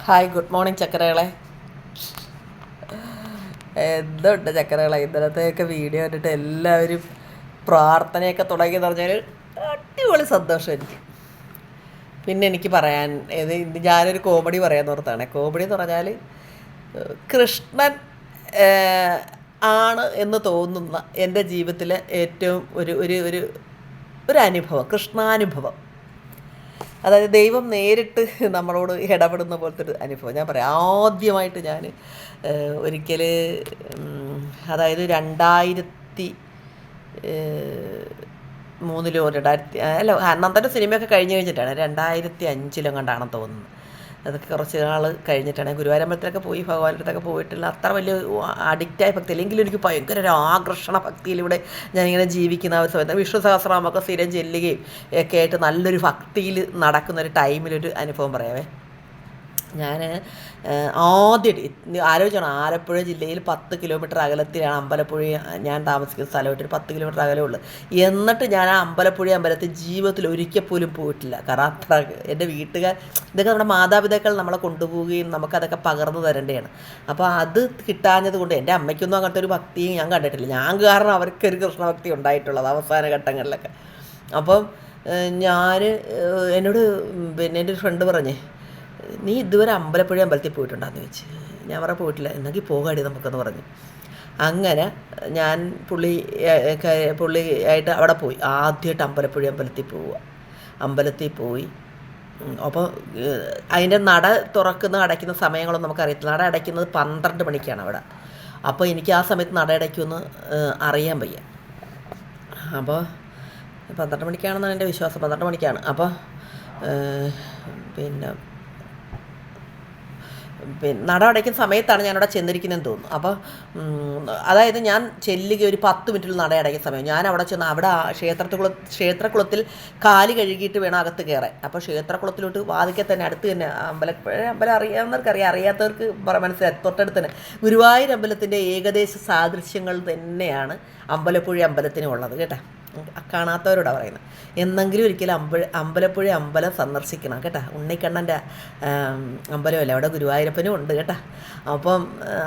Hi good morning ചക്കരകളെ. എന്തുണ്ട് ചക്കരകളെ? ഇന്നലത്തെയൊക്കെ video കണ്ടിട്ട് എല്ലാവരും പ്രാർത്ഥനയൊക്കെ തുടങ്ങി എന്ന് പറഞ്ഞാൽ അടിപൊളി സന്തോഷം എനിക്ക്. പിന്നെ എനിക്ക് പറയാൻ ഇന്ന് ഞാനൊരു കോമഡി പറയാൻ ഓർത്താണ് കോമഡി എന്ന് പറഞ്ഞാൽ കൃഷ്ണൻ ആണ് എന്ന് തോന്നുന്ന എന്റെ ജീവിതത്തിലെ ഏറ്റവും ഒരു ഒരു ഒരു അനുഭവം കൃഷ്ണാനുഭവം. അതായത് ദൈവം നേരിട്ട് നമ്മളോട് ഇടപെടുന്ന പോലത്തെ ഒരു അനുഭവം. ഞാൻ പറയാം ആദ്യമായിട്ട് ഞാൻ ഒരിക്കൽ അതായത് രണ്ടായിരത്തി മൂന്നിലോ രണ്ടായിരത്തി അല്ല അന്നത്തെ സിനിമയൊക്കെ കഴിഞ്ഞ് കഴിഞ്ഞിട്ടാണ് രണ്ടായിരത്തി അഞ്ചിലും കണ്ടാണെന്ന് തോന്നുന്നു. അതൊക്കെ കുറച്ച് നാൾ കഴിഞ്ഞിട്ടാണ്. ഗുരുവായൂരമ്പലത്തിലൊക്കെ പോയി ഭഗവാന്റെ അടുത്തൊക്കെ പോയിട്ടില്ല അത്ര വലിയ അഡിക്റ്റായ ഭക്തി അല്ലെങ്കിൽ എനിക്ക് ഭയങ്കര ഒരു ആകർഷണ ഭക്തിയിലൂടെ ഞാനിങ്ങനെ ജീവിക്കുന്ന ആ ഒരു സമയത്ത്. വിഷ്ണു സഹസ്രനാമൊക്കെ സ്ഥിരം ചെല്ലുകയും ഒക്കെ ആയിട്ട് നല്ലൊരു ഭക്തിയിൽ നടക്കുന്ന ഒരു ടൈമിലൊരു അനുഭവം പറയാവേ ഞാൻ ആദ്യമായിട്ട് ആലോചിക്കണം ആലപ്പുഴ ജില്ലയിൽ പത്ത് കിലോമീറ്റർ അകലത്തിലാണ് അമ്പലപ്പുഴ ഞാൻ താമസിക്കുന്ന സ്ഥലമായിട്ട് ഒരു പത്ത് കിലോമീറ്റർ അകലമുള്ളൂ എന്നിട്ട് ഞാൻ ആ അമ്പലപ്പുഴ അമ്പലത്തിൽ ജീവിതത്തിൽ ഒരിക്കൽ പോലും പോയിട്ടില്ല. കാരണം അത്ര എന്റെ വീട്ടുകാർ ഇതൊക്കെ നമ്മുടെ മാതാപിതാക്കൾ നമ്മളെ കൊണ്ടുപോവുകയും നമുക്കതൊക്കെ പകർന്നു തരേണ്ടതാണ് അപ്പോൾ അത് കിട്ടാഞ്ഞത് കൊണ്ട് എന്റെ അമ്മയ്ക്കൊന്നും അങ്ങനത്തെ ഒരു ഭക്തിയും ഞാൻ കണ്ടിട്ടില്ല. ഞാൻ കാരണം അവർക്കൊരു കൃഷ്ണഭക്തി ഉണ്ടായിട്ടുള്ളത് അവസാന ഘട്ടങ്ങളിലൊക്കെ. അപ്പം ഞാൻ എന്നോട് പിന്നെ എന്റെ ഒരു ഫ്രണ്ട് പറഞ്ഞേ നീ ഇതുവരെ അമ്പലപ്പുഴ അമ്പലത്തിൽ പോയിട്ടുണ്ടാന്ന് ചോദിച്ചു. ഞാൻ വേറെ പോയിട്ടില്ല. എന്നെങ്കിൽ പോകാടി നമുക്കെന്ന് പറഞ്ഞു. അങ്ങനെ ഞാൻ പുള്ളി പുള്ളി ആയിട്ട് അവിടെ പോയി. ആദ്യമായിട്ട് അമ്പലപ്പുഴ അമ്പലത്തിൽ പോവുക. അമ്പലത്തിൽ പോയി. അപ്പോൾ അതിന്റെ നട തുറക്കുന്ന അടയ്ക്കുന്ന സമയങ്ങളൊന്നും നമുക്കറിയത്തില്ല. നട അടയ്ക്കുന്നത് പന്ത്രണ്ട് മണിക്കാണ് അവിടെ. അപ്പോൾ എനിക്ക് ആ സമയത്ത് നട അടയ്ക്കുമെന്ന് അറിയാൻ വയ്യ. അപ്പോൾ പന്ത്രണ്ട് മണിക്കാണെന്നാണ് എന്റെ വിശ്വാസം. പന്ത്രണ്ട് മണിക്കാണ്. അപ്പോൾ പിന്നെ നട അടയ്ക്കുന്ന സമയത്താണ് ഞാനവിടെ ചെന്നിരിക്കുന്നതെന്ന് തോന്നുന്നു. അപ്പോൾ അതായത് ഞാൻ ചെല്ലുക ഒരു പത്ത് മിനിറ്റിൽ നട അടയ്ക്കുന്ന സമയം ഞാൻ അവിടെ ചെന്ന് അവിടെ ക്ഷേത്രത്തിക്കുള ക്ഷേത്രക്കുളത്തിൽ കാൽ കഴുകിയിട്ട് വേണം അകത്ത് കയറാൻ. അപ്പോൾ ക്ഷേത്രക്കുളത്തിലോട്ട് വാതിക്കൽ തന്നെ അടുത്ത് തന്നെ അമ്പലം അമ്പലം അറിയാവുന്നവർക്ക് അറിയാം അറിയാത്തവർക്ക് മനസ്സിലായി. തൊട്ടടുത്ത് തന്നെ. ഗുരുവായൂർ അമ്പലത്തിന്റെ ഏകദേശ സാദൃശ്യങ്ങൾ തന്നെയാണ് അമ്പലപ്പുഴ അമ്പലത്തിനുള്ളത് കേട്ടോ. കാണാത്തവരോടാണ് പറയുന്നത് എന്നെങ്കിലും ഒരിക്കലും അമ്പഴ അമ്പലപ്പുഴ അമ്പലം സന്ദർശിക്കണം കേട്ടോ. ഉണ്ണിക്കണ്ണന്റെ അമ്പലമല്ല? അവിടെ ഗുരുവായൂരപ്പനും ഉണ്ട് കേട്ടോ. അപ്പം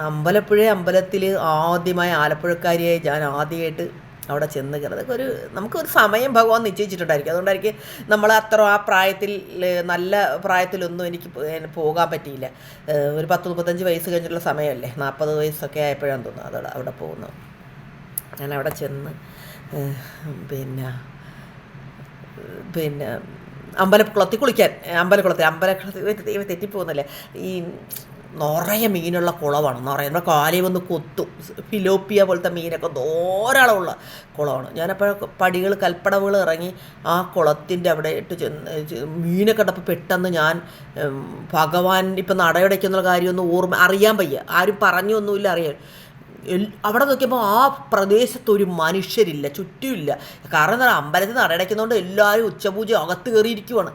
അമ്പലപ്പുഴ അമ്പലത്തിൽ ആദ്യമായി ആലപ്പുഴക്കാരിയായി ഞാൻ ആദ്യമായിട്ട് അവിടെ ചെന്ന് കയറുന്നത്. അതൊക്കെ ഒരു നമുക്കൊരു സമയം ഭഗവാൻ നിശ്ചയിച്ചിട്ടുണ്ടായിരിക്കും. അതുകൊണ്ടായിരിക്കും നമ്മൾ അത്ര ആ പ്രായത്തിൽ നല്ല പ്രായത്തിലൊന്നും എനിക്ക് പോകാൻ പറ്റിയില്ല. ഒരു പത്ത് മുപ്പത്തഞ്ച് വയസ്സ് കഴിഞ്ഞിട്ടുള്ള സമയമല്ലേ? നാൽപ്പത് വയസ്സൊക്കെ ആയപ്പോഴാണ് തോന്നുന്നത്. അതവിടെ അവിടെ പോകുന്നത്. ഞാൻ അവിടെ ചെന്ന് പിന്നെ പിന്നെ അമ്പലക്കുളത്തിൽ കുളിക്കാൻ അമ്പലക്കുളത്തിൽ അമ്പലക്കുളത്തിൽ ദൈവം തെറ്റിപ്പോകുന്നില്ലേ? ഈ നിറയെ മീനുള്ള കുളമാണ് നിറയെ. നമ്മുടെ കാലി വന്ന് കൊത്തും. ഫിലോപ്പിയ പോലത്തെ മീനൊക്കെ ധാരാളമുള്ള കുളമാണ്. ഞാനപ്പോൾ പടികൾ കൽപ്പടവുകൾ ഇറങ്ങി ആ കുളത്തിന്റെ അവിടെ ഇട്ട് ചെന്ന് മീനൊക്കെ ഉണ്ടപ്പോൾ പെട്ടെന്ന് ഞാൻ ഭഗവാൻ ഇപ്പം നടയടയ്ക്കുന്നുള്ള കാര്യമൊന്നും ഓർമ്മ അറിയാൻ വയ്യ. ആരും പറഞ്ഞൊന്നുമില്ല അറിയാൻ. അവിടെ നോക്കിയപ്പോൾ ആ പ്രദേശത്ത് ഒരു മനുഷ്യരില്ല ചുറ്റുമില്ല. കാരണം എന്താ അമ്പലത്തിൽ നടയടയ്ക്കുന്നതുകൊണ്ട് എല്ലാവരും ഉച്ചപൂജ അകത്ത് കയറിയിരിക്കുവാണ്.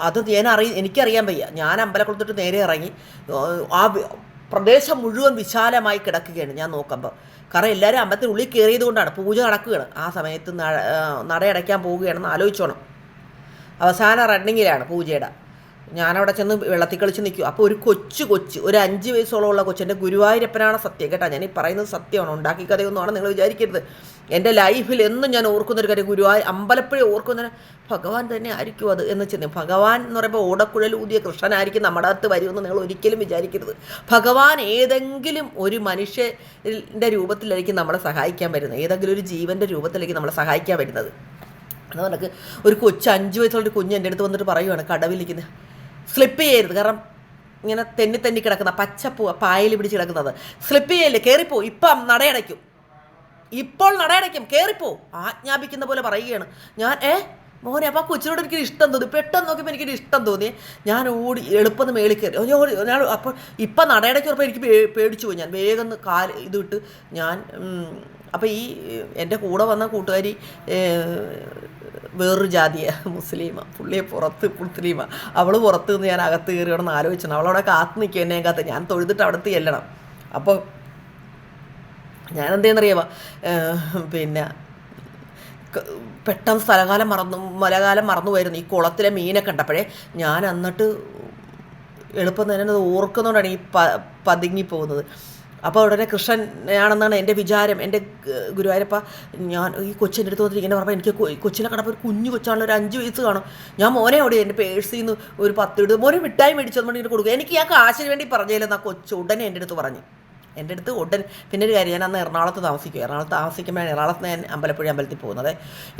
അത് ഞാൻ അറിയ എനിക്കറിയാൻ വയ്യ. ഞാൻ അമ്പലക്കുളത്തോട്ട് നേരെ ഇറങ്ങി ആ പ്രദേശം മുഴുവൻ വിശാലമായി കിടക്കുകയാണ് ഞാൻ നോക്കുമ്പോൾ കാരണം എല്ലാവരും അമ്പലത്തിനുള്ളിൽ കയറിയത് കൊണ്ടാണ് പൂജ നടക്കുകയാണ്. ആ സമയത്ത് നട- നടയടയ്ക്കാൻ പോവുകയാണെന്ന് ആലോചിച്ചോണം. അവസാന റണ്ണിങ്ങിലാണ് പൂജയുടെ. ഞാനവിടെ ചെന്ന് വെള്ളത്തിൽ കളിച്ച് നിൽക്കും. അപ്പോൾ ഒരു കൊച്ചു കൊച്ച് ഒരു അഞ്ച് വയസ്സോളമുള്ള കൊച്ച് എന്റെ ഗുരുവായൂരപ്പനാണ് സത്യം കേട്ടോ ഞാൻ ഈ പറയുന്നത് സത്യമാണ്. ഉണ്ടാക്കി കഥയൊന്നുമാണ് നിങ്ങൾ വിചാരിക്കരുത്. എന്റെ ലൈഫിൽ എന്നും ഞാൻ ഓർക്കുന്നൊരു കാര്യം ഗുരുവായൂർ അമ്പലപ്പുഴ ഓർക്കുന്ന ഭഗവാൻ തന്നെ ആയിരിക്കും അത് എന്ന് വെച്ചാൽ ഭഗവാൻ എന്ന് പറയുമ്പോൾ ഓടക്കുഴൽ ഊതിയ കൃഷ്ണനായിരിക്കും നമ്മുടെ അകത്ത് വരുമെന്ന് നിങ്ങൾ ഒരിക്കലും വിചാരിക്കരുത്. ഭഗവാൻ ഏതെങ്കിലും ഒരു മനുഷ്യന്റെ രൂപത്തിലായിരിക്കും നമ്മളെ സഹായിക്കാൻ വരുന്നത്. ഏതെങ്കിലും ഒരു ജീവന്റെ രൂപത്തിലായിരിക്കും നമ്മളെ സഹായിക്കാൻ വരുന്നത്. അത് കണക്ക് ഒരു കൊച്ചു അഞ്ച് വയസ്സുള്ള ഒരു കുഞ്ഞ് എന്റെ അടുത്ത് വന്നിട്ട് പറയുവാണ് കടവിലിരിക്കുന്നത് സ്ലിപ്പ് ചെയ്യരുത്. കാരണം ഇങ്ങനെ തെന്നി തെന്നി കിടക്കുന്ന പച്ചപ്പൂ പായൽ പിടിച്ച് കിടക്കുന്നത്. സ്ലിപ്പ് ചെയ്യല്ലേ? കയറിപ്പോ ഇപ്പം നടയടയ്ക്കും. ഇപ്പോൾ നടയടയ്ക്കും. കയറിപ്പോ ആജ്ഞാപിക്കുന്ന പോലെ പറയുകയാണ്. ഞാൻ ഏ? മോനെ അപ്പോൾ കൊച്ചിനോട് എനിക്കൊരു ഇഷ്ടം തോന്നി. പെട്ടെന്ന് നോക്കിയപ്പോൾ എനിക്കൊരു ഇഷ്ടം തോന്നി. ഞാൻ ഓടി എളുപ്പം മേളിൽ കയറി. ഞാൻ അപ്പോൾ ഇപ്പം നടയടയ്ക്കുറപ്പോൾ എനിക്ക് പേ- പേടിച്ചു പോയി. ഞാൻ വേഗം കാൽ ഇത് വിട്ട് ഞാൻ അപ്പോൾ ഈ എന്റെ കൂടെ വന്ന കൂട്ടുകാരി വേറൊരു ജാതിയ മുസ്ലിമ. പുള്ളിയെ പുറത്ത് മുസ്ലിമ. അവൾ പുറത്ത് നിന്ന് ഞാൻ അകത്ത് കയറി കിടന്ന് ആലോചിച്ചു അവളവിടെ കാത്തു നിൽക്കുക എന്നെ കാത്ത് ഞാൻ തൊഴുതിട്ട് അവിടുത്തെ ചെല്ലണം. അപ്പോൾ ഞാൻ എന്തെന്നറിയാമോ പിന്നെ പെട്ടെന്ന് സ്ഥലകാലം മറന്നു മലകാലം മറന്നു പോയിരുന്നു ഈ കുളത്തിലെ മീനൊക്കെ കണ്ടപ്പോഴേ ഞാൻ എന്നിട്ട് എളുപ്പം തന്നെ അത് ഓർക്കുന്നതുകൊണ്ടാണ് ഈ പ പതുങ്ങി പോകുന്നത് അപ്പോൾ ഉടനെ കൃഷ്ണനാണെന്നാണ് എന്റെ വിചാരം. എന്റെ ഗുരുവായൂരപ്പ ഞാൻ ഈ കൊച്ചിന്റെ അടുത്ത് വന്നിട്ട് ഇങ്ങനെ പറഞ്ഞാൽ എനിക്ക് കൊച്ചിനെ കണ്ടപ്പോൾ ഒരു കുഞ്ഞു കൊച്ചാണല്ലോ ഒരു അഞ്ച് വയസ്സ് കാണും. ഞാൻ മോനെ ഓടി എന്റെ പേഴ്സിൽ നിന്ന് ഒരു പത്ത് ഇടും മോനെ മിഠായി മേടിച്ചു കൊടുക്കും. എനിക്ക് ഞാൻ കാശിന് വേണ്ടി പറഞ്ഞില്ലെന്ന് ആ കൊച്ചു ഉടനെ എന്റെ അടുത്ത് പറഞ്ഞു. എന്റെ അടുത്ത് ഉടൻ പിന്നെ ഒരു കാര്യം ഞാൻ അന്ന് എറണാകുളത്ത് താമസിക്കും. എറണാകുളത്ത് താമസിക്കുമ്പോഴാണ് എറണാകുളത്ത് ഞാൻ അമ്പലപ്പുഴ അമ്പലത്തിൽ പോകുന്നത്.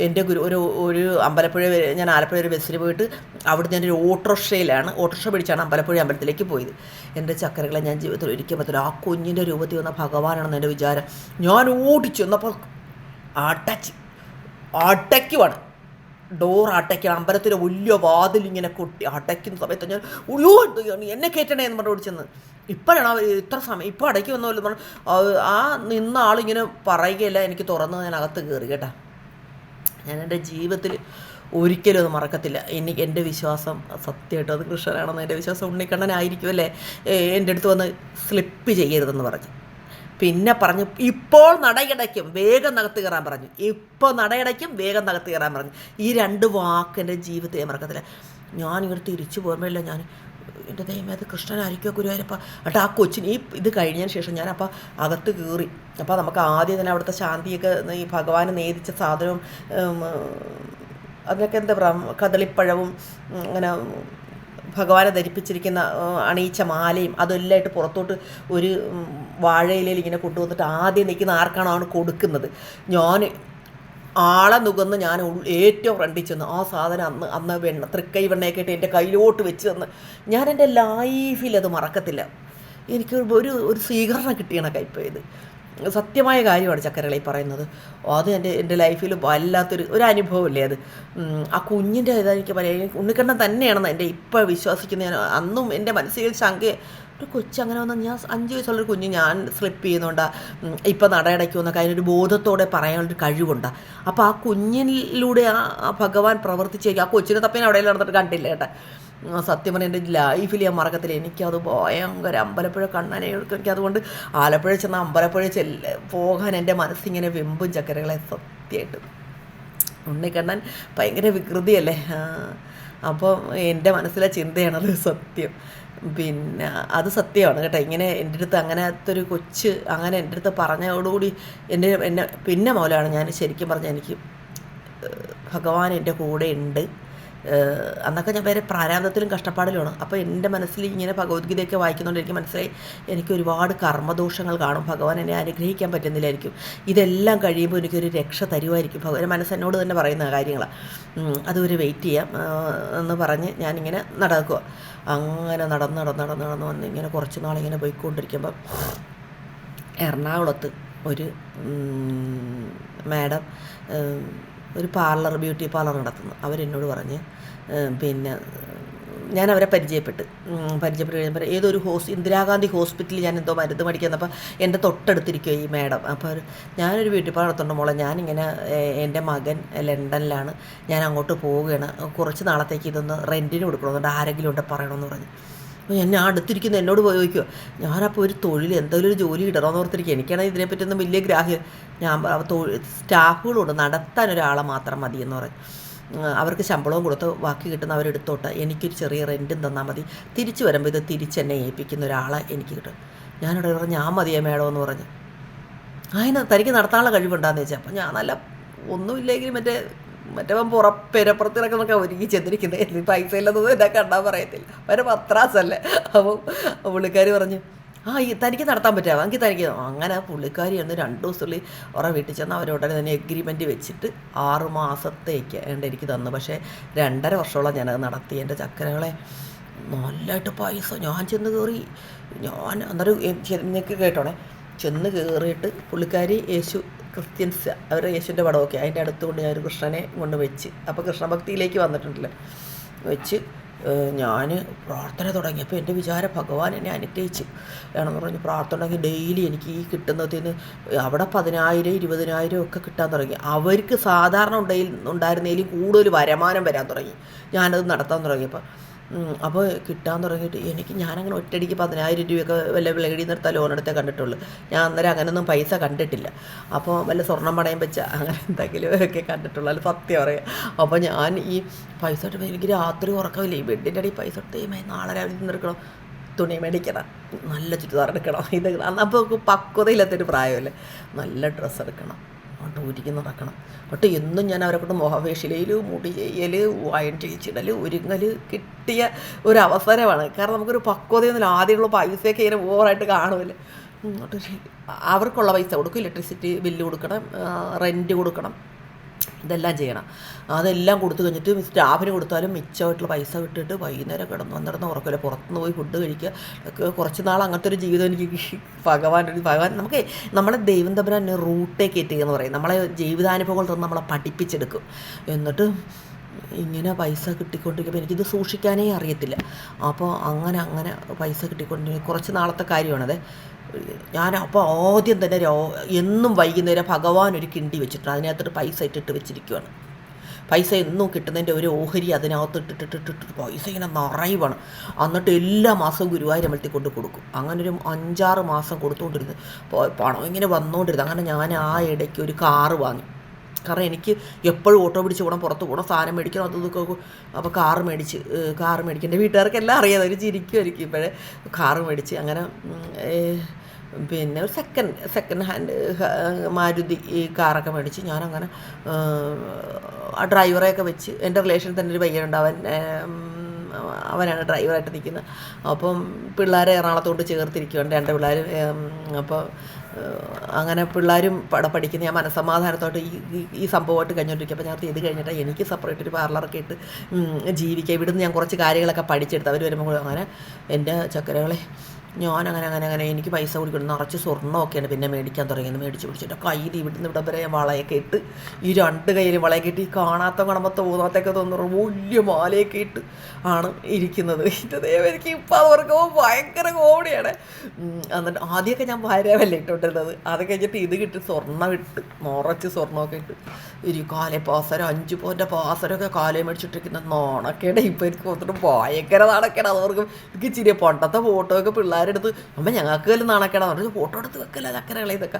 എന്റെ ഗുരു ഒരു ഒരു അമ്പലപ്പുഴ ഞാൻ ആലപ്പുഴ ഒരു ബസ്സിൽ പോയിട്ട് അവിടുന്ന് ഒരു ഓട്ടോറിക്ഷയിലാണ് ഓട്ടോറിക്ഷ പിടിച്ചാണ് അമ്പലപ്പുഴ അമ്പലത്തിലേക്ക് പോയത്. എന്റെ ചക്കരകളെ ഞാൻ ജീവിതത്തിൽ ഒരിക്കലും പറ്റില്ല ആ കുഞ്ഞിന്റെ രൂപത്തിൽ വന്ന ഭഗവാനാണെന്ന് എന്റെ വിചാരം. ഞാൻ ഓടിച്ചു എന്നപ്പോൾ അടച്ച് അടയ്ക്കുവാണ് ഡോർ അടയ്ക്കണം അമ്പലത്തിലെ വലിയ വാതിൽ ഇങ്ങനെ കൊട്ടി അടയ്ക്കുന്ന സമയത്ത് ഞാൻ ഉയ്യോ എന്നെ കയറ്റണേ എന്ന് പറഞ്ഞു ഓടിച്ചെന്ന്. ഇപ്പോഴാണ് ഇത്ര സമയം? ഇപ്പോൾ അടയ്ക്ക് വന്നല്ലോ ആ നിന്ന ആളിങ്ങനെ പറയുകയില്ല എനിക്ക് തുറന്ന് ഞാൻ അകത്ത് കയറി കേട്ടാ. ഞാൻ എന്റെ ജീവിതത്തിൽ ഒരിക്കലും അത് മറക്കത്തില്ല. എനിക്ക് എന്റെ വിശ്വാസം സത്യമായിട്ടും അത് കൃഷ്ണനാണെന്ന് എന്റെ വിശ്വാസം ഉണ്ണിക്കണ്ണനായിരിക്കും അല്ലേ? എന്റെ അടുത്ത് വന്ന് സ്ലിപ്പ് ചെയ്യരുതെന്ന് പറഞ്ഞു. പിന്നെ പറഞ്ഞു ഇപ്പോൾ നടയടയ്ക്കും വേഗം നകത്ത് കയറാൻ പറഞ്ഞു. ഇപ്പോൾ നടയടയ്ക്കും വേഗം നകത്ത് കയറാൻ പറഞ്ഞു. ഈ രണ്ട് വാക്ക് എന്റെ ജീവിതത്തിൽ ഞാൻ മറക്കത്തില്ല. ഇങ്ങോട്ട് തിരിച്ചു പോകുമ്പോഴല്ല ഞാൻ എന്റെ ദൈവം അത് കൃഷ്ണനായിരിക്കുമോ ഗുരുവായൂരപ്പ? എന്നിട്ട് ആ കൊച്ചിന് ഈ ഇത് കഴിഞ്ഞതിന് ശേഷം ഞാൻ അപ്പോൾ അകത്ത് കയറി അപ്പോൾ നമുക്ക് ആദ്യം തന്നെ അവിടുത്തെ ശാന്തിയൊക്കെ ഈ ഭഗവാൻ നേദിച്ച സാധനവും അതിനൊക്കെ എന്താ പറയുക കദളിപ്പഴവും അങ്ങനെ ഭഗവാനെ ധരിപ്പിച്ചിരിക്കുന്ന അണിയിച്ച മാലയും അതെല്ലാം ആയിട്ട് പുറത്തോട്ട് ഒരു വാഴയിലയിൽ ഇങ്ങനെ കൊണ്ടുവന്നിട്ട് ആദ്യം നിൽക്കുന്ന ആർക്കാണോ ആണ് കൊടുക്കുന്നത്? ഞാൻ ആളെ നുകന്ന് ഞാൻ ഏറ്റവും ഫ്രണ്ടിൽ ചെന്ന് ആ സാധനം അന്ന് അന്ന് വെണ്ണ തൃക്കൈ വെണ്ണയൊക്കെ ഇട്ട് എന്റെ കയ്യിലോട്ട് വെച്ച് തന്ന്. ഞാൻ എന്റെ ലൈഫിൽ അത് മറക്കത്തില്ല. എനിക്ക് ഒരു ഒരു സ്വീകരണം കിട്ടിയാണ് കൈപ്പോയത് സത്യമായ കാര്യമാണ് ചക്കരകളി പറയുന്നത്. അത് എന്റെ എന്റെ ലൈഫിൽ വല്ലാത്തൊരു ഒരു അനുഭവമല്ലേ അത്? ആ കുഞ്ഞിന്റെ ഇതാ എനിക്ക് പറയാം ഉണ്ണിക്കണ്ണൻ തന്നെയാണെന്ന് എന്റെ ഇപ്പോൾ വിശ്വസിക്കുന്ന അന്നും എന്റെ മനസ്സിൽ ശങ്ക ഒരു കൊച്ചു അങ്ങനെ വന്നാൽ ഞാൻ അഞ്ച് വയസ്സുള്ളൊരു കുഞ്ഞ് ഞാൻ സ്ലിപ്പ് ചെയ്യുന്നുണ്ട് ഇപ്പം നടയടയ്ക്കുമെന്നൊക്കെ അതിനൊരു ബോധത്തോടെ പറയാനുള്ളൊരു കഴിവുണ്ട്. അപ്പോൾ ആ കുഞ്ഞിലൂടെ ആ ഭഗവാൻ പ്രവർത്തിച്ചേക്കും ആ കൊച്ചിനെ തപ്പേനെ അവിടെ നടന്നിട്ട് കണ്ടില്ല കേട്ടോ. സത്യം പറഞ്ഞ എന്റെ ലൈഫിൽ ഞാൻ മറക്കത്തില്ല. എനിക്കത് ഭയങ്കര അമ്പലപ്പുഴ കണ്ണനെ എനിക്ക് അതുകൊണ്ട് ആലപ്പുഴ ചെന്ന അമ്പലപ്പുഴ ചെല്ല പോകാൻ എന്റെ മനസ്സിങ്ങനെ വെമ്പും ചക്കരകളെ സത്യമായിട്ട്. ഉണ്ണിക്കണ്ണൻ ഭയങ്കര വികൃതിയല്ലേ? അപ്പോൾ എന്റെ മനസ്സിലെ ചിന്തയാണത് സത്യം. പിന്നെ അത് സത്യമാണ് കേട്ടോ. ഇങ്ങനെ എന്റെ അടുത്ത് അങ്ങനത്തെ ഒരു കൊച്ച് അങ്ങനെ എന്റെ അടുത്ത് പറഞ്ഞതോടുകൂടി എന്റെ എന്നെ പിന്നെ മുതലാണ് ഞാൻ ശരിക്കും പറഞ്ഞാൽ എനിക്ക് ഭഗവാൻ എന്റെ കൂടെ ഉണ്ട് അന്നൊക്കെ ഞാൻ വേറെ പ്രാരാബ്ദത്തിലും കഷ്ടപ്പാടിലുമാണ്. അപ്പോൾ എന്റെ മനസ്സിൽ ഇങ്ങനെ ഭഗവത്ഗീതയൊക്കെ വായിക്കുന്നതുകൊണ്ട് എനിക്ക് മനസ്സിലായി എനിക്ക് ഒരുപാട് കർമ്മദോഷങ്ങൾ കാണും. ഭഗവാൻ എന്നെ അനുഗ്രഹിക്കാൻ പറ്റുന്നില്ലായിരിക്കും. ഇതെല്ലാം കഴിയുമ്പോൾ എനിക്കൊരു രക്ഷ തരുമായിരിക്കും ഭഗവാൻ മനസ്സ് എന്നോട് തന്നെ പറയുന്ന കാര്യങ്ങളാണ് അതുവരെ വെയിറ്റ് ചെയ്യാം. എന്ന് പറഞ്ഞ് ഞാനിങ്ങനെ നടക്കുക അങ്ങനെ നടന്ന് നടന്ന് നടന്ന് നടന്ന് വന്ന് ഇങ്ങനെ കുറച്ച് നാളിങ്ങനെ പോയിക്കൊണ്ടിരിക്കുമ്പം എറണാകുളത്ത് ഒരു മാഡം ഒരു പാർലർ ബ്യൂട്ടി പാർലർ നടത്തുന്നു. അവരെന്നോട് പറഞ്ഞ് പിന്നെ ഞാൻ അവരെ പരിചയപ്പെട്ട് പരിചയപ്പെട്ട് കഴിഞ്ഞപ്പോൾ ഏതൊരു ഹോസ് ഇന്ദിരാഗാന്ധി ഹോസ്പിറ്റലിൽ ഞാൻ എന്തോ മരുന്ന് മേടിക്കുന്നപ്പോൾ എന്റെ തൊട്ടടുത്തിരിക്കുക ഈ മാഡം. അപ്പോൾ ഞാനൊരു ബ്യൂട്ടി പാർലർ നടത്തുന്നുണ്ട് മോളെ ഞാനിങ്ങനെ എന്റെ മകൻ ലണ്ടനിലാണ്. ഞാൻ അങ്ങോട്ട് പോവുകയാണ്. കുറച്ച് നാളത്തേക്ക് ഇതൊന്ന് റെന്റിന് കൊടുക്കണമെന്നുണ്ട് ആരെങ്കിലും ഉണ്ട് പറയണമെന്ന് പറഞ്ഞു. അപ്പോൾ എന്നെ അടുത്തിരിക്കുന്ന എന്നോട് പോയി ചോദിക്കുക ഞാനപ്പോൾ ഒരു തൊഴിൽ എന്തെങ്കിലും ഒരു ജോലി ഇടണമെന്ന് ഓർത്തിരിക്കുക എനിക്കാണെങ്കിൽ ഇതിനെപ്പറ്റിയൊന്നും വലിയ ഗ്രാഹ്യം. ഞാൻ സ്റ്റാഫുകളുണ്ട്. നടത്താൻ ഒരാളെ മാത്രം മതി എന്ന് പറഞ്ഞു അവർക്ക് ശമ്പളവും കൊടുത്ത് ബാക്കി കിട്ടുന്ന അവരെടുത്തോട്ട്. എനിക്കൊരു ചെറിയ റെന്റും തന്നാൽ മതി. തിരിച്ചു വരുമ്പോൾ ഇത് തിരിച്ചെന്നെ ഏൽപ്പിക്കുന്ന ഒരാളെ എനിക്ക് കിട്ടും. ഞാനിവിടെ പറഞ്ഞു ഞാൻ മതിയേ മേഡം? എന്ന് പറഞ്ഞു. അതിന് തനിക്ക് നടത്താനുള്ള കഴിവുണ്ടാന്ന് ചോദിച്ചാൽ അപ്പം ഞാൻ നല്ല ഒന്നുമില്ലെങ്കിൽ മറ്റേ മറ്റേ പുറപ്പെരപ്പുറത്ത് പെരപ്പുറത്തിറക്കുന്നൊക്കെ ഒരുങ്ങി ചെന്നിരിക്കുന്നത് എനിക്ക് പൈസ ഇല്ലെന്നത് എന്നെ കണ്ടാൽ പറയത്തില്ല. അവരെ പത്രാസല്ലേ അപ്പം പുള്ളിക്കാരി പറഞ്ഞു ആ ഈ തനിക്ക് നടത്താൻ പറ്റുമോ? എനിക്ക് തനിക്ക് അങ്ങനെ പുള്ളിക്കാരി എന്ന് രണ്ട് ദിവസത്തിൽ ഉറ വീട്ടിൽ ചെന്ന് അവരുടനെ തന്നെ എഗ്രിമെന്റ് വെച്ചിട്ട് ആറ് മാസത്തേക്ക് ഏണ്ട എനിക്ക് തന്നു. പക്ഷേ രണ്ടര വർഷമോളം ഞാനത് നടത്തി. എന്റെ ചക്കരകളെ നല്ലതായിട്ട് പൈസ ഞാൻ ചെന്ന് കയറി ഞാൻ അന്നേരം നിങ്ങൾക്ക് കേട്ടോണേ. ചെന്ന് കയറിയിട്ട് പുള്ളിക്കാരി യേശു ക്രിസ്ത്യൻസ് അവർ യേശുവിന്റെ പടമൊക്കെ അതിന്റെ അടുത്ത് കൊണ്ട് ഞാൻ കൃഷ്ണനെ കൊണ്ട് വെച്ച്. അപ്പോൾ കൃഷ്ണഭക്തിയിലേക്ക് വന്നിട്ടുണ്ടല്ലോ? വെച്ച് ഞാൻ പ്രാർത്ഥന തുടങ്ങിയപ്പോൾ എന്റെ വിചാരം ഭഗവാൻ എന്നെ അനുഗ്രഹിച്ചു. വേണമെന്ന് പറഞ്ഞ് പ്രാർത്ഥന തുടങ്ങി. ഡെയിലി എനിക്ക് ഈ കിട്ടുന്നതിൽ നിന്ന് അവിടെ പതിനായിരം ഇരുപതിനായിരം ഒക്കെ കിട്ടാൻ തുടങ്ങി. അവർക്ക് സാധാരണ ഉണ്ടായി ഉണ്ടായിരുന്നതിലും കൂടുതൽ വരുമാനം വരാൻ തുടങ്ങി. ഞാനത് നടത്താൻ തുടങ്ങിയപ്പോൾ അപ്പോൾ കിട്ടാൻ തുടങ്ങിയിട്ട് എനിക്ക് ഞാനങ്ങനെ ഒറ്റയടിക്ക് പതിനായിരം രൂപയൊക്കെ വല്ല വിളകടി നിർത്താൻ ലോൺ എടുത്തേ കണ്ടിട്ടുള്ളൂ. ഞാൻ അന്നേരം അങ്ങനൊന്നും പൈസ കണ്ടിട്ടില്ല. അപ്പോൾ വല്ല സ്വർണം പണയം വെച്ച അങ്ങനെ എന്തെങ്കിലും ഒക്കെ കണ്ടിട്ടുള്ളൂ. അല്ല സത്യം പറയാം. അപ്പോൾ ഞാൻ ഈ പൈസ ഇട്ട് എനിക്ക് രാത്രി ഉറക്കമില്ല. ഈ ബെഡിന്റെ അടിയിൽ പൈസ എടുത്തേ നാളെ രാവിലെ നിന്നെടുക്കണം തുണി മേടിക്കണം. നല്ല ചുരിദാർ എടുക്കണം. ഇത് അപ്പോൾ പക്വതയില്ലാത്തൊരു പ്രായമല്ലേ. നല്ല ഡ്രസ്സ് എടുക്കണം. ഒരുക്കി നടക്കണം എന്നിട്ട് എന്നും ഞാൻ അവരെ കൊണ്ട് മുഖവേഷിലയിൽ മുടി ചെയ്യൽ വയൻ ചെയ്യിച്ചിടൽ ഒരുങ്ങൽ കിട്ടിയ ഒരു അവസരമാണ് കാരണം നമുക്കൊരു പക്വതയൊന്നുമില്ല. ആദ്യമുള്ള പൈസയൊക്കെ ഇങ്ങനെ ഓവറായിട്ട് കാണുമല്ലേ? അവർക്കുള്ള പൈസ കൊടുക്കും. ഇലക്ട്രിസിറ്റി ബില്ല് കൊടുക്കണം. റെന്റ് കൊടുക്കണം. ഇതെല്ലാം ചെയ്യണം. അതെല്ലാം കൊടുത്തു കഴിഞ്ഞിട്ട് സ്റ്റാഫിന് കൊടുത്താലും മിച്ചമായിട്ടുള്ള പൈസ കിട്ടിയിട്ട് വൈകുന്നേരം കിടന്നു വന്നിടന്ന് ഉറക്കില്ല പുറത്തുനിന്ന് പോയി ഫുഡ് കഴിക്കുക. കുറച്ച് നാൾ അങ്ങനത്തെ ഒരു ജീവിതം എനിക്ക് ഭഗവാൻ ഒരു ഭഗവാൻ നമുക്ക് നമ്മളെ ദൈവം തമ്പരാൻ റൂട്ടേ കയറ്റുക എന്ന് പറയും. നമ്മളെ ജീവിതാനുഭവങ്ങൾ തന്നെ നമ്മളെ പഠിപ്പിച്ചെടുക്കും. എന്നിട്ട് ഇങ്ങനെ പൈസ കിട്ടിക്കൊണ്ടിരിക്കുമ്പോൾ എനിക്കിത് സൂക്ഷിക്കാനേ അറിയത്തില്ല. അപ്പോൾ അങ്ങനെ അങ്ങനെ പൈസ കിട്ടിക്കൊണ്ടിരിക്കും കുറച്ച് നാളത്തെ കാര്യമാണത്. ഞാൻ അപ്പോൾ ആദ്യം തന്നെ എന്നും വൈകുന്നേരം ഭഗവാൻ ഒരു കിണ്ടി വെച്ചിട്ടുണ്ട്. അതിനകത്തോട്ട് പൈസ ഇട്ടിട്ട് വെച്ചിരിക്കുകയാണ് പൈസ എന്നും കിട്ടുന്നതിന്റെ ഒരു ഓഹരി അതിനകത്ത് ഇട്ടിട്ടിട്ടിട്ടിട്ട് പൈസ ഇങ്ങനെ നിറയുവാണ്. എന്നിട്ട് എല്ലാ മാസവും ഗുരുവായൂരമ്പലത്തിൽ കൊണ്ട് കൊടുക്കും. അങ്ങനെ ഒരു അഞ്ചാറ് മാസം കൊടുത്തുകൊണ്ടിരുന്നു പണം ഇങ്ങനെ വന്നുകൊണ്ടിരുന്നു അങ്ങനെ ഞാൻ ആ ഇടയ്ക്ക് ഒരു കാറ് വാങ്ങി. കാരണം എനിക്ക് എപ്പോഴും ഓട്ടോ പിടിച്ച് പോകണം പുറത്ത് പോകണം സാധനം മേടിക്കണം അത് ഇതൊക്കെ അപ്പോൾ കാറ് മേടിച്ച് കാറ് മേടിക്കും. എന്റെ വീട്ടുകാർക്ക് എല്ലാം അറിയാതെ ഒരു ചിരിക്കുമായിരിക്കും ഇപ്പോഴേ. കാറ് മേടിച്ച് അങ്ങനെ പിന്നെ ഒരു സെക്കൻഡ് സെക്കൻഡ് ഹാൻഡ് മാരുതി ഈ കാറൊക്കെ മേടിച്ച് ഞാനങ്ങനെ ആ ഡ്രൈവറെയൊക്കെ വെച്ച് എന്റെ റിലേഷൻ തന്നെ ഒരു പയ്യനുണ്ട്. അവൻ അവനാണ് ഡ്രൈവറായിട്ട് നിൽക്കുന്നത്. അപ്പം പിള്ളേരെ എറണാകുളത്തോട്ട് ചേർത്തിരിക്കുകയാണ് രണ്ട് പിള്ളേർ അപ്പോൾ അങ്ങനെ പിള്ളേരും പട പഠിക്കുന്ന ഞാൻ മനസ്സമാധാനത്തോട്ട് ഈ ഈ സംഭവമായിട്ട് കഴിഞ്ഞോണ്ടിരിക്കും അപ്പോൾ ഞാൻ ഇത് കഴിഞ്ഞിട്ട് എനിക്ക് സെപ്പറേറ്റ് ഒരു പാർലറൊക്കെ ഇട്ട് ജീവിക്കുക ഇവിടുന്ന് ഞാൻ കുറച്ച് കാര്യങ്ങളൊക്കെ പഠിച്ചെടുത്ത്. അവർ വരുമ്പോൾ അങ്ങനെ എന്റെ ചക്കരകളെ ഞാൻ അങ്ങനെ അങ്ങനെ അങ്ങനെ എനിക്ക് പൈസ കൊടുക്കണം. നിറച്ച് സ്വർണമൊക്കെയാണ് പിന്നെ മേടിക്കാൻ തുടങ്ങിയത്. മേടിച്ച് പിടിച്ചിട്ട് കയ്യിൽ നിന്ന് ഇവിടെ വരെ വളയൊക്കെ ഇട്ട് ഈ രണ്ട് കയ്യിൽ വളയൊക്കെ ഇട്ട് ഈ കാണാത്ത കാണുമ്പോൾ തോന്നാത്തൊക്കെ തോന്നുന്നു വലിയ മാലയൊക്കെ ഇട്ട് ആണ് ഇരിക്കുന്നത്. എന്റെ ദൈവം എനിക്ക് ഇപ്പം ഓർക്കുമ്പോൾ ഭയങ്കര കോമഡിയാണ്. എന്നിട്ട് ആദ്യമൊക്കെ ഞാൻ ഭാര്യവല്ല ഇട്ടുകൊണ്ടിരുന്നത്. അത് കഴിഞ്ഞിട്ട് ഇത് കിട്ടി സ്വർണം ഇട്ട് നിറച്ച് സ്വർണമൊക്കെ ഇട്ട്. ഒരു കാലെ പാസരം അഞ്ച് പോന്റെ പാസരമൊക്കെ കാലേ മേടിച്ചിട്ടിരിക്കുന്ന നാണക്കേടെ ഇപ്പം എനിക്ക് തോന്നിട്ട് ഭയങ്കര നാണക്കേടാ. അത് ഓർക്കും എനിക്ക് ചിരിയ പണ്ടത്തെ ഫോട്ടോ ഒക്കെ പിള്ളേർ പിള്ളേരെടുത്ത് അമ്മ ഞങ്ങൾക്ക് വല്ല നാണക്കേടാ? പറഞ്ഞു ഫോട്ടോ എടുത്ത് വെക്കല്ല ചക്കരകളെ ഇതൊക്കെ.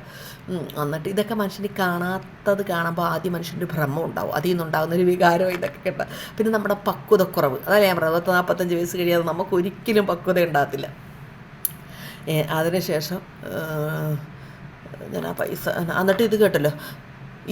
എന്നിട്ട് ഇതൊക്കെ മനുഷ്യന് കാണാത്തത് കാണുമ്പോൾ ആദ്യം മനുഷ്യന്റെ ഭ്രമം ഉണ്ടാവും. അതിൽ നിന്നുണ്ടാകുന്ന ഒരു വികാരം ഇതൊക്കെ കേട്ട. പിന്നെ നമ്മുടെ പക്വതക്കുറവ്. അതല്ലേ ഞാൻ പറഞ്ഞത്? പത്ത് നാൽപ്പത്തഞ്ച് വയസ്സ് കഴിയാതെ നമുക്ക് ഒരിക്കലും പക്വത ഉണ്ടാകത്തില്ല. അതിനുശേഷം ഞാൻ ആ പൈസ എന്നിട്ട് ഇത് കേട്ടല്ലോ.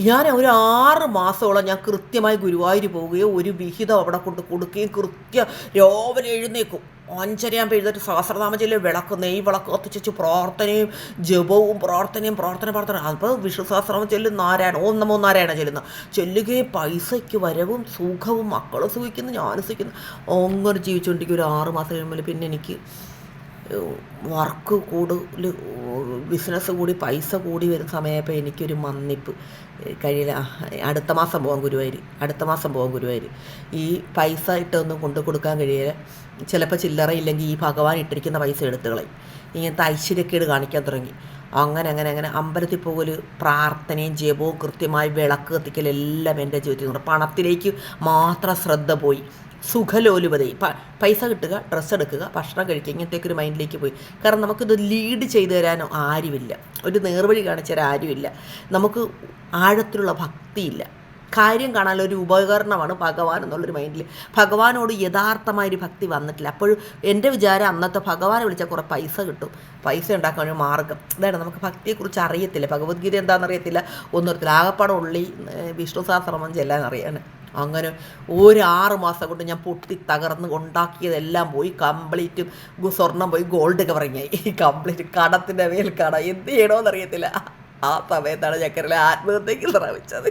ഞാൻ ഒരു ആറ് മാസമോളം ഞാൻ കൃത്യമായി ഗുരുവായൂർ പോവുകയും ഒരു വിഹിതം അവിടെ കൊണ്ട് കൊടുക്കുകയും കൃത്യ രാവിലെ എഴുന്നേക്കും അഞ്ചരയാകുമ്പോൾ എഴുന്നേറ്റ് സഹസ്രനാമ ചൊല്ലി വിളക്ക് നെയ് വിളക്ക് കത്തിച്ചു പ്രാർത്ഥനയും ജപവും പ്രാർത്ഥനയും പ്രാർത്ഥന പ്രാർത്ഥന. അപ്പോൾ വിഷ്ണു സഹസ്രനാമം ചെല്ലും നാരായണ ഓം നമോ നാരായണ ചെല്ലുന്ന. ചെല്ലുകയും പൈസയ്ക്ക് വരവും സുഖവും മക്കൾ സുഖിക്കുന്നു ഞാൻ സുഖിക്കുന്നു. അങ്ങനെ ജീവിച്ചുകൊണ്ടിരിക്കും ഒരു ആറ് മാസം കഴിയുമ്പോൾ പിന്നെ എനിക്ക് വർക്ക് കൂടുതൽ ബിസിനസ് കൂടി പൈസ കൂടി വരുന്ന സമയപ്പോൾ എനിക്കൊരു മന്നിപ്പ്. കഴിയില്ല അടുത്ത മാസം പോകാൻ ഗുരുവായൂർ അടുത്ത മാസം പോകാൻ ഗുരുവായൂർ ഈ പൈസ ഇട്ടൊന്നും കൊണ്ടു കൊടുക്കാൻ കഴിയില്ല. ചിലപ്പോൾ ചില്ലറ ഇല്ലെങ്കിൽ ഈ ഭഗവാൻ ഇട്ടിരിക്കുന്ന പൈസ എടുത്തു ഇങ്ങനത്തെ ഐശ്വര്യക്കേട് കാണിക്കാൻ തുടങ്ങി. അങ്ങനെ അങ്ങനെ അങ്ങനെ അമ്പലത്തിൽ പോകൽ പ്രാർത്ഥനയും ജപവും കൃത്യമായി വിളക്ക് കത്തിക്കലെല്ലാം എന്റെ ജീവിതത്തിൽ പണത്തിലേക്ക് മാത്രം ശ്രദ്ധ പോയി. സുഖലോലുപതയും. പൈസ കിട്ടുക ഡ്രസ്സ് എടുക്കുക ഭക്ഷണം കഴിക്കുക ഇങ്ങനത്തേക്ക് ഒരു മൈൻഡിലേക്ക് പോയി. കാരണം നമുക്കിത് ലീഡ് ചെയ്തു തരാനോ ആരുമില്ല. ഒരു നേർവഴി കാണിച്ചു തരാൻ ആരുമില്ല. നമുക്ക് ആഴത്തിലുള്ള ഭക്തിയില്ല. കാര്യം കാണാനുള്ള ഒരു ഉപകരണമാണ് ഭഗവാൻ എന്നുള്ളൊരു മൈൻഡിൽ ഭഗവാനോട് യഥാർത്ഥമായൊരു ഭക്തി വന്നിട്ടില്ല. അപ്പോഴും എന്റെ വിചാരം അന്നത്തെ ഭഗവാനെ വിളിച്ചാൽ കുറേ പൈസ കിട്ടും. പൈസ ഉണ്ടാക്കാൻ ഒരു മാർഗം. അതാണ് നമുക്ക് ഭക്തിയെക്കുറിച്ച് അറിയത്തില്ല. ഭഗവത്ഗീത എന്താണെന്ന് അറിയത്തില്ല ഒന്നും അറിയത്തില്ല. ആകപ്പാടെ ഉള്ളി വിഷ്ണു സഹസ്രമം ചെല്ലാൻ അറിയാണ്. അങ്ങനെ ഒരു ആറ് മാസം കൊണ്ട് ഞാൻ പൊട്ടി തകർന്ന് ഉണ്ടാക്കിയതെല്ലാം പോയി കംപ്ലീറ്റ് സ്വർണം പോയി ഗോൾഡ് കവറിങ്ങായി കംപ്ലീറ്റ് കടത്തിന്റെ മേൽ കട. എന്ത് ചെയ്യണമെന്ന് ചെയ്യണമെന്നറിയത്തില്ല ആ സമയത്താണ് ചക്കരയിലെ ആത്മഹത്യക്ക് ശ്രമിച്ചത്.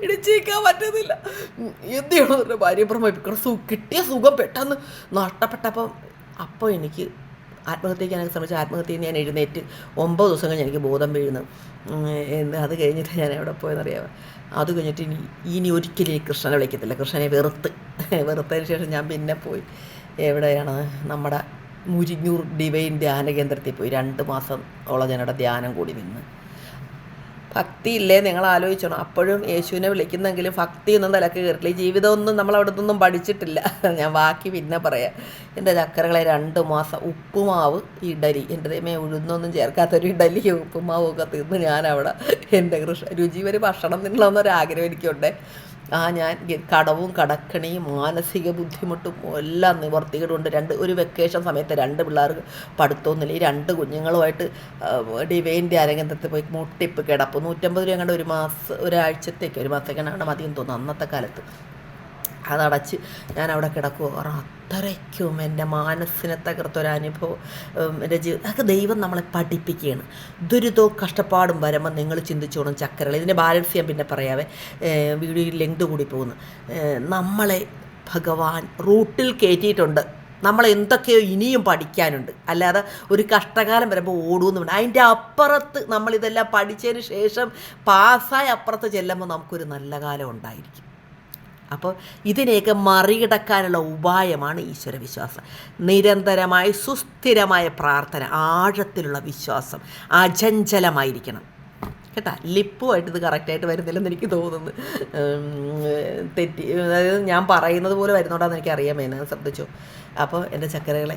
പിടിച്ചേക്കാൻ പറ്റുന്നില്ല. എന്ത് ചെയ്യണമെന്ന് ഭാര്യ പ്രമോപ്പിക്കണം കിട്ടിയ സുഖം പെട്ടെന്ന് നഷ്ടപ്പെട്ടപ്പം അപ്പോൾ എനിക്ക് ആത്മഹത്യക്കാനൊക്കെ ശ്രമിച്ച ആത്മഹത്യ ഞാൻ എഴുന്നേറ്റ് ഒമ്പത് ദിവസം കഴിഞ്ഞ് എനിക്ക് ബോധം വീഴുന്നു. അത് കഴിഞ്ഞിട്ട് ഞാൻ എവിടെ പോയെന്നറിയാമോ അത് കഴിഞ്ഞിട്ട് ഇനി ഇനി ഒരിക്കലും ഈ കൃഷ്ണനെ വിളിക്കത്തില്ല. കൃഷ്ണനെ വെറുത്ത് വെറുത്തതിന് ശേഷം ഞാൻ പിന്നെ പോയി. എവിടെയാണ്? നമ്മുടെ മുരിഞ്ഞൂർ ഡിവൈൻ ധ്യാന കേന്ദ്രത്തിൽ പോയി. രണ്ട് മാസം ഓളം ഞാനവിടെ ധ്യാനം കൂടി നിന്ന്. ഭക്തി ഇല്ലേ നിങ്ങൾ ആലോചിച്ചോണം. അപ്പോഴും യേശുവിനെ വിളിക്കുന്നെങ്കിലും ഭക്തി ഒന്നും തലക്ക് കയറില്ല ജീവിതമൊന്നും നമ്മൾ അവിടെ നിന്നൊന്നും പഠിച്ചിട്ടില്ല. ഞാൻ ബാക്കി പിന്നെ പറയാം. എന്റെ ചക്കരകളെ രണ്ട് മാസം ഉപ്പുമാവ് ഇഡലി. എന്റെ ദൈവമേ ഉഴുന്നൊന്നും ചേർക്കാത്തൊരു ഇഡലി ഉപ്പുമാവും ഒക്കെ തിന്ന് ഞാനവിടെ എന്റെ കൃഷി രുചി ഒരു ഭക്ഷണം തിന്നണമെന്നൊരാഗ്രഹം എനിക്കുണ്ടേ. ആ ഞാൻ കടവും കടക്കണിയും മാനസിക ബുദ്ധിമുട്ടും എല്ലാം നിവർത്തികളുണ്ട് രണ്ട് ഒരു വെക്കേഷൻ സമയത്ത് രണ്ട് പിള്ളേർക്ക് പഠിത്തമൊന്നുമില്ല. ഈ രണ്ട് കുഞ്ഞുങ്ങളുമായിട്ട് ഡിവൈന്റെ അരങ്ങന്തത്ത് പോയി മുട്ടിപ്പ് കിടപ്പ്. നൂറ്റമ്പത് രൂപ കണ്ട് ഒരു മാസം ഒരാഴ്ചത്തേക്ക് ഒരു മാസത്തേക്കാണ് മതിയെന്ന് തോന്നുന്നു അന്നത്തെ കാലത്ത്. അതടച്ച് ഞാൻ അവിടെ കിടക്കുമോ അത്രയ്ക്കും എന്റെ മനസ്സിനെ തകർത്തൊരനുഭവം എന്റെ ജീവിതം അതൊക്കെ ദൈവം നമ്മളെ പഠിപ്പിക്കുകയാണ്. ദുരിതവും കഷ്ടപ്പാടും വരുമ്പോൾ നിങ്ങൾ ചിന്തിച്ചോണം ചക്കരകൾ ഇതിന്റെ ബാലൻസ് ചെയ്യാൻ പിന്നെ പറയാവേ. വീഡിയോ ലെങ്ത് കൂടി പോകുന്നു. നമ്മളെ ഭഗവാൻ റൂട്ടിൽ കയറ്റിയിട്ടുണ്ട്. നമ്മൾ എന്തൊക്കെയോ ഇനിയും പഠിക്കാനുണ്ട്. അല്ലാതെ ഒരു കഷ്ടകാലം വരുമ്പോൾ ഓടുമെന്ന് ഓടുന്നുണ്ട് അതിന്റെ അപ്പുറത്ത് നമ്മളിതെല്ലാം പഠിച്ചതിന് ശേഷം പാസ്സായി അപ്പുറത്ത് ചെല്ലുമ്പോൾ നമുക്കൊരു നല്ല കാലം ഉണ്ടായിരിക്കും. അപ്പോൾ ഇതിനെയൊക്കെ മറികടക്കാനുള്ള ഉപായമാണ് ഈശ്വര വിശ്വാസം. നിരന്തരമായ സുസ്ഥിരമായ പ്രാർത്ഥന ആഴത്തിലുള്ള വിശ്വാസം അചഞ്ചലമായിരിക്കണം. കേട്ടാ ലിപ്പുമായിട്ട് ഇത് കറക്റ്റായിട്ട് വരുന്നില്ലെന്ന് എനിക്ക് തോന്നുന്നു. തെറ്റി അതായത് ഞാൻ പറയുന്നത് പോലെ വരുന്നോണ്ടാന്ന് എനിക്ക് അറിയാൻ വേണം ശ്രദ്ധിച്ചു. അപ്പോൾ എന്റെ ചക്കരകളെ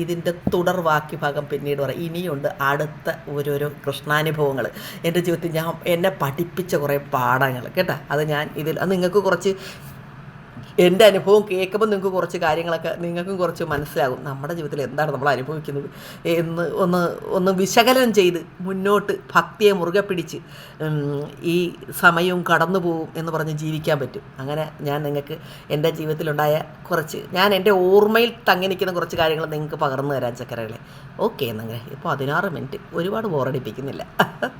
ഇതിന്റെ തുടർ ബാക്കി ഭാഗം പിന്നീട് പറയാം. ഇനിയുണ്ട് അടുത്ത ഓരോരോ കൃഷ്ണാനുഭവങ്ങൾ എന്റെ ജീവിതത്തിൽ ഞാൻ എന്നെ പഠിപ്പിച്ച കുറേ പാഠങ്ങൾ കേട്ടോ? അത് ഞാൻ ഇതിൽ അത് നിങ്ങൾക്ക് കുറച്ച് എന്റെ അനുഭവം കേൾക്കുമ്പോൾ നിങ്ങൾക്ക് കുറച്ച് കാര്യങ്ങളൊക്കെ നിങ്ങൾക്കും കുറച്ച് മനസ്സിലാകും. നമ്മുടെ ജീവിതത്തിൽ എന്താണ് നമ്മൾ അനുഭവിക്കുന്നത്? എന്ന് ഒന്ന് ഒന്ന് വിശകലനം ചെയ്ത് മുന്നോട്ട് ഭക്തിയെ മുറുകെ പിടിച്ച് ഈ സമയവും കടന്നു പോകും എന്ന് പറഞ്ഞ് ജീവിക്കാൻ പറ്റും. അങ്ങനെ ഞാൻ നിങ്ങൾക്ക് എന്റെ ജീവിതത്തിലുണ്ടായ കുറച്ച് ഞാൻ എന്റെ ഓർമ്മയിൽ തങ്ങി നിൽക്കുന്ന കുറച്ച് കാര്യങ്ങൾ നിങ്ങൾക്ക് പകർന്നു തരാൻ ചക്കരകളെ. ഓക്കെ എന്നങ്ങനെ ഇപ്പോൾ പതിനാറ് മിനിറ്റ്. ഒരുപാട് ബോറടിപ്പിക്കുന്നില്ല